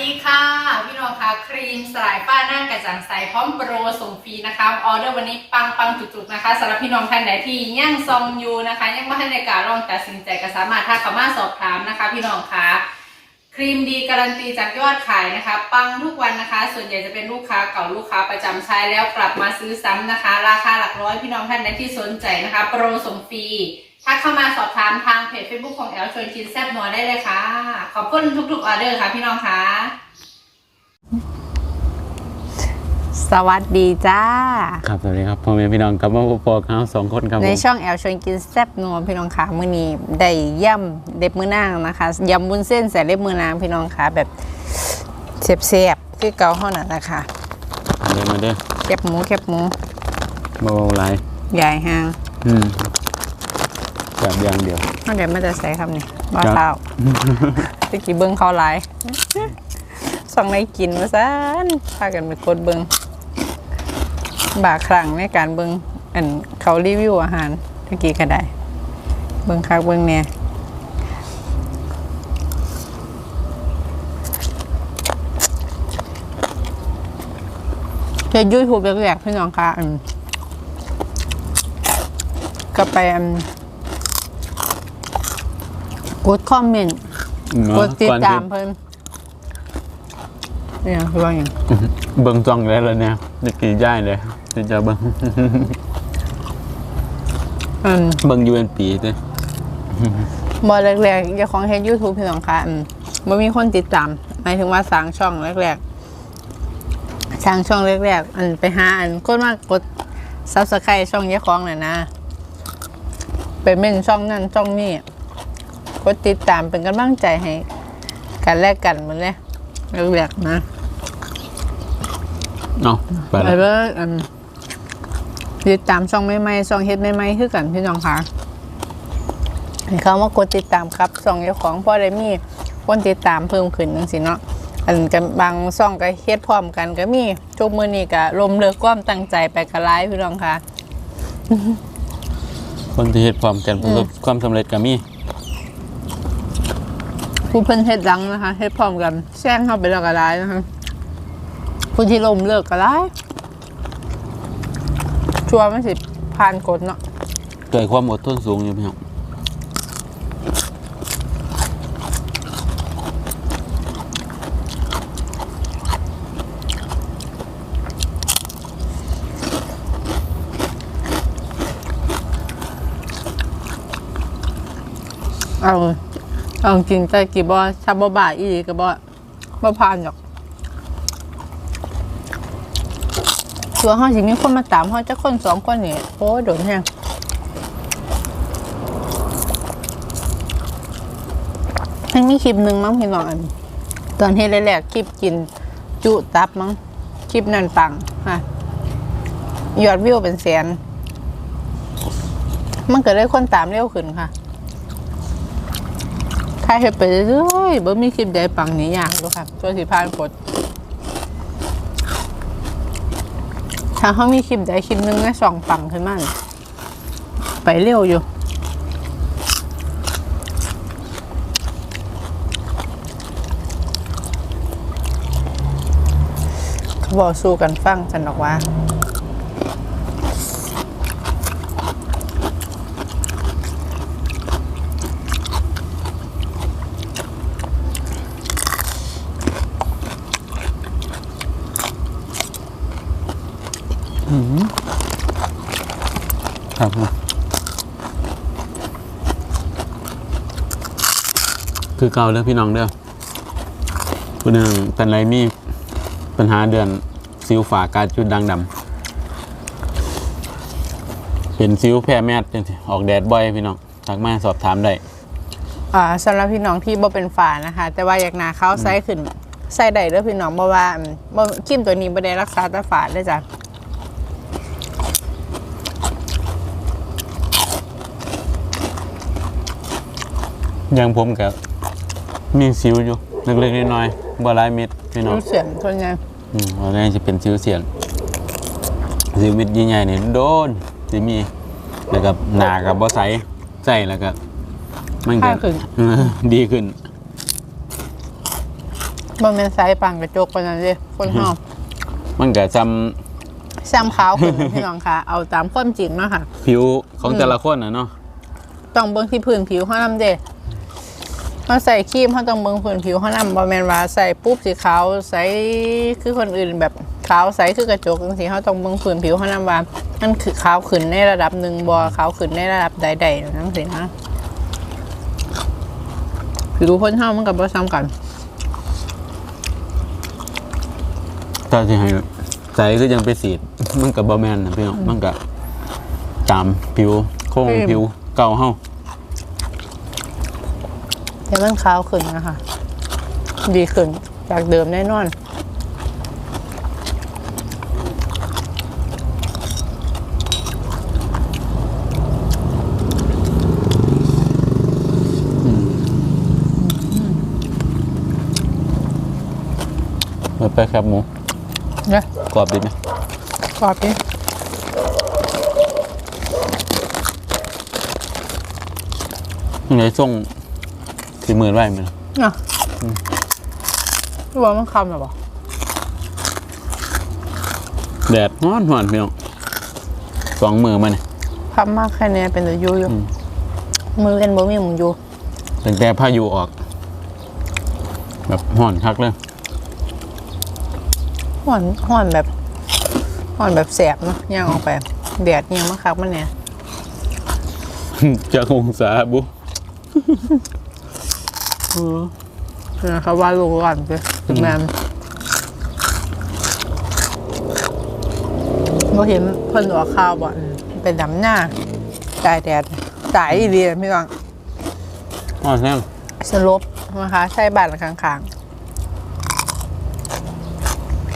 ดีค่ะ พี่น้องคะครีมสลายป้าหน้ากระจ่างใสพร้อมโปรส่งฟรีนะคะออเดอร์วันนี้ปังปังจุกๆนะคะสำหรับพี่น้องท่านไหนที่ย่างซองอยู่นะคะยังไม่ทันในการลองตัดสินใจก็สามารถทักเข้ามาสอบถามนะคะ พี่น้องค่ะ ครีมดีการันตีจากยอดขายนะคะ ปังทุกวันนะคะ ส่วนใหญ่จะเป็นลูกค้าเก่าลูกค้าประจำใช้แล้วกลับมาซื้อซ้ำนะคะ ราคาหลักร้อยพี่น้องท่านใดที่สนใจนะคะ โปรสมฟรีทักเข้ามาสอบถามทางเพจ Facebook ของแอลชวนชินแซบนัวได้เลยค่ะ ขอบคุณทุกๆออเดอร์ค่ะพี่น้องค่ะ สวัสดีจ้า ครับสวัสดีครับพ่อแม่พี่น้องกลับมาพบกับเขาสองคนครับผในมช่องแอลชวนกินแซ่บนัวพี่น้องค่ะมื้อนี้ได้ย่ำเด็บมือนางนะคะยำบุญเส้นใส่เล็บมือนางพี่น้องค่ะแบบเสียบๆคือเกาเท่านั้นนะคะมาเด้อมาเด้อแคบหมูแคบหมูเบาๆไรใหญ่ห้างอืมแบบอย่างเดียวมันเดี๋ยวมันจะใส่คำนี้ว่าครับเท้าตะกี้เบิ้งเขาหลายส่องในกินมาซานพากันไปกดเบิ้ง บาครั้งในการเบิ้งอันเขารีวิวอาหารตะกี้ก็ได้ เบิ้งคักเบิ้งเนี่ยเฮ็ดยูทูบแรกๆพี่น้องค่ะอืมก็ไปอืมกดคอมเมนต์อืกดติดก่อนตามเพิ่นเนี่ยคือว่าอย่างเบิ่งจ้องแล้วแล้วเนี่ยจะกี่ย่ายเลย จะจะเบิ่งอืมเบิ่งอยู่เป็นปีเด้อบอแรกๆอย่าของเฮ็ดยูทูบพี่น้องค่ะอืมบ่มีคนติดตามหมายถึงว่าสร้างช่องแรกๆสร้างช่องแรกๆอันไปหาอันคนมากด Subscribe ช่องยายของน่ะนะไปเม่นช่องนั่นช่องนี้กดติดตามเป็นกำลังใจให้กันแลกกันหมดเลยแรกๆนะเนาะไติดตามช่องใหม่ๆช่องเฮ็ดใหม่ๆคือกันพี่น้องค่ะให้เขามากดติดตามครับช่องเจ้าของพอได้มีคนติดตามเพิ่มขึ้นจังซี่เนาะอันกันบางช่องก็เฮ็ดพร้อมกันก็มีทุกมื้อนี้ก็ลมเลิกความตั้งใจไปกะหลายพี่น้องค่ะ คนที่เฮ็ดพร้อมกันประสบความสำเร็จก็มีผู้เพิ่นเฮ็ดดังนะคะเฮ็ดพร้อมกันแซงเข้าไปแล้วก็หลายนะคะผู้ที่ลมเลิกก็หลาย ชัวร์มันสิผ่านกฎเนาะเกิดความอดทนสูงอยู่พี่น้องเอาเอาจริงใจกี่บ่ถ้าบ่บ่ายอีหลีก็บ่บ่ผ่านหรอก ชัวร์เฮาสิมีคนมาตามเฮาจักคนสองคนนี่โอ้โดนแฮงมันมีคลิปหนึ่งมั้งพี่น้องอันตอนเฮ็ดแรกๆคลิปกินจุตับมั้งคลิปนั้นปังค่ะยอดวิวเป็นแสน มันก็เลยคนตามเร็วขึ้นค่ะถ้าเห็ดไปเรื่อยๆบ่มีคลิปใดปังนี้อยางดูค่ะตัวสีพานกด ถ้าเขามีคลิปใดคลิปหนึงได้สองปังขึ้นมานี่ไปเร็วอยู่เขาบอกสู้กันฟังฉันบอกว่า ครับคือเก่าเด้อพี่น้องเด้อผู้หนึ่งเป็นไรมีปัญหาเดือนซิวฝาการจุดดังดำเป็นซิวแพ้แมดจังซี้ออกแดดบ่อยพี่น้องทักมาสอบถามได้อ่าสำหรับพี่น้องที่บ่เป็นฝานะคะ แต่ว่าอยากนาเขาใส่ขึ้นใส่ได้เด้อพี่น้องเพราะว่าอืมบ่ครีมตัวนี้บ่ได้รักษาแต่ฝาได้จ้ะ อยังผมกับมีซิวอยู่เล็กๆน้อยๆบ่หลายเม็ดพี่น้องรู้เสียงส่วนใหญ่อืมเอาง่ายจะเป็นซิวเสียงซิวเม็ดใหญ่ๆนี่โดนสิมีแล้วก็หนากับบ่ใสใส่แล้วก็มันก็ค่าขึ้นดีขึ้นบ่แม่นสายปังกระจกปานนั้นเด้คนเฮามันก็ซ้ซ้ำขาวขึ้นพี่น้องค่ะ เอาตามความจริงเนาะค่ะำผิวของแต่ละคนน่ะเนาะต้องเบิ่งที่พื้นผิวเฮานำเด้ เฮาใส่ครีมเฮาต้องเบิ่งพื้นผิวเฮานำบ่แม่นว่าใส่ปุ๊บสีขาวใสคือคนอื่นแบบขาวใสคือกระจกจังซี่เฮาต้องเบิ่งพื้นผิวเฮานำว่ามันคือขาวขึ้นในระดับหนึ่งบ่ขาวขึ้นในระดับใดๆจังซี่นะผิวคนเฮามันก็บ่ซ้ำกันถ้าสิให้ใจคือยังไปสีดมันก็บ่แม่นนะพี่น้องมันก็ตามผิวโครงอืมผิวเก่าเฮา แต่มันขาวขึ้นนะคะ ดีขึ้นจากเดิมแน่นอนมาไปครับหมูเนะกรอบดีไหมกรอบดิยังไงส่ง ที่มือไว้มั้ยอะพี่บอกมันคำหรอปะแดดร้อนหอนพี่น้องสองมือมาเนี่ยคำมากแค่เนี้ยเป็นตัวยูอยู่อืมมือเล่นบ่มีหมึงยูตั้งแต่พายุออก แบบห่อนคักเลยห่อนห่อนแบบห่อนแบบแสบเนาะย่างออกไปแดดยังมาคักมันเนี่ยจากองศาบุ นะครับว่าลูกก่อนเลยถึงแม่นเราเห็นเพิ่นออกข่าวบ่อนเป็นดำหน้าตายแดดตายอีเดียพี่กังห่อนแห้งสลบนะคะใช่บ้านข้างๆ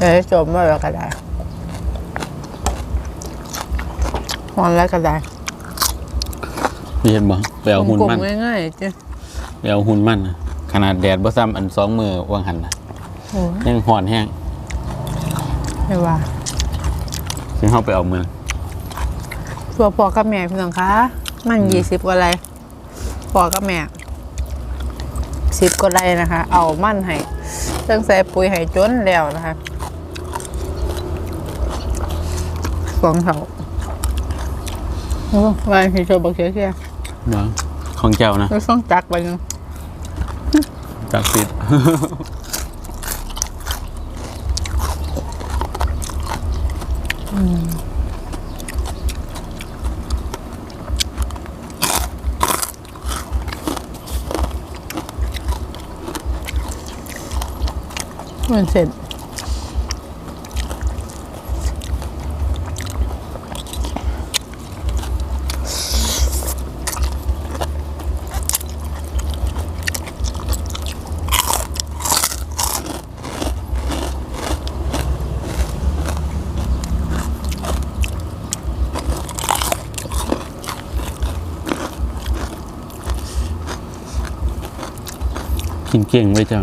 เอ้ยจมว่าแล้วก็ได้หอนแล้วก็ได้พี่เห็นบ่ไปเอาหุ่นกลมันมๆง่ายๆจ้ะไปเอาหุ่นมันน่ะข นาดแดดบ่ซ้ำอันสองมือวางหันนะโอ้ยยังห่อนแห้งไม่ว่าซึ่งเข้าไปเอามือตัวพ่อกับแม่พี่น้องคะมันยี่สิบกว่าไรพ่อกับแม่สิบกว่าไรนะคะ เอามันให้เรื่องใส่ปุ๋ยให้จนแล้วนะคะสองเท่าโอ้วายพี่โชว์บักเชียเชียเนาะของเจ้านะ แล้วต้องจักไปนึง จักสิทธิ์เหมือนเสร็จ เก่งไว้เจ้า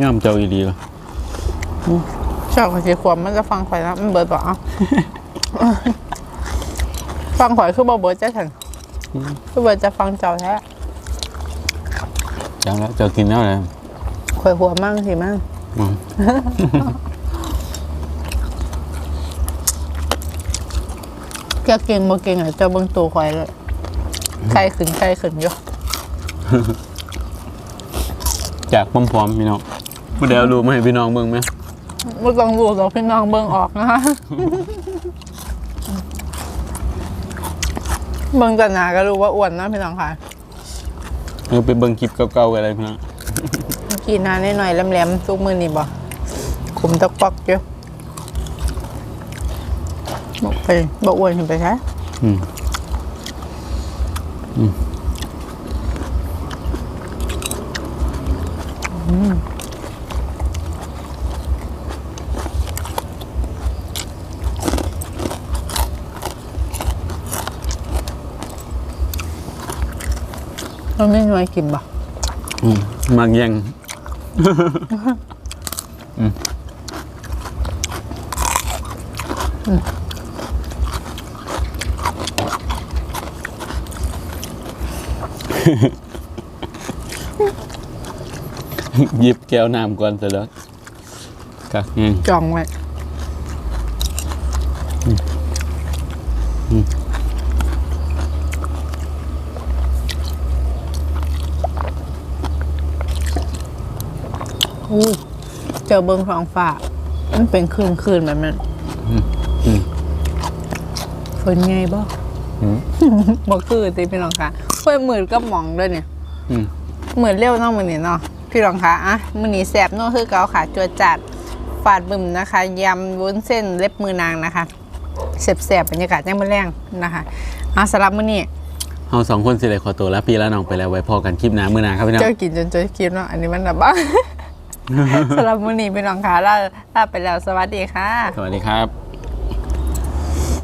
ย่อมเจ้าอีดีวะชอบกับสีขวบมันจะฟังข่อยแล้วมันเบิดบอกเอาฟังข่อยคือบ่เบิดจะถึงคือเบิดจะฟังเจ้าแท้จังแล้วเจ้ากินแล้วเลยข่อยหัวมั่งสิมั่งอืมแกเก่งบ่เก่งอะเจ้าเบิ่งตัวข่อยเลยใครขึ้นใครขึ้นอยู่ จากพร้อมๆพี่น้องเมื่อเดี๋ยวรู้มาให้พี่น้องเบิ่งไหมไม่ต้องดูหรอกพี่น้องเบิ่งออกนะคะเบิ่งแต่หนาก็รู้ว่าอ้วนนะพี่น้องค่ะเออไปเบิ่งคลิปเก่าๆกันเลยพี่น้องกินหนาหน่อยๆแหลมๆทุกมือนี่บ่ขุมตะปอกเจ้าบอกไปบอกอ้วนขึ้นไปใช่อืมอืม มันไม่หน่วยกินบ่อืมมากแย่งหยิบแก้วน้ำก่อนเสร็จแล้วกักแห้งจองไว้ อู้เจอเบิ้งท้องฟ้ามันเป็นคืนคืนๆแบบนั้นอืมฝนไงบ่อืมบ่คือติพี่น้องค่ะเพื่อมืดก็มองด้วยเนี่ยอืมเหมือนเร็วเนาะมื้อนี้เนาะพี่รองคะอะมื้อนี้แซ่บเนาะคือเกาค่ะจวดจัดฝาดบึมนะคะยำวุ้นเส้นเล็บมือนางนะคะแซ่บๆบรรยากาศยังบ่แรงนะคะอะสำหรับมื้อนี้เฮาสองคนสิได้ขอตัวแล้วพี่แล้วน้องไปแล้วไว้พอกันคลิปหน้ามื้อหน้าครับพี่น้องเจ้ากินจนจนคลิปเนาะอันนี้มันแบบบ้า สำหรับมื้อนี้พี่น้องค่ะลาลาไปแล้วสวัสดีค่ะ สวัสดีครับ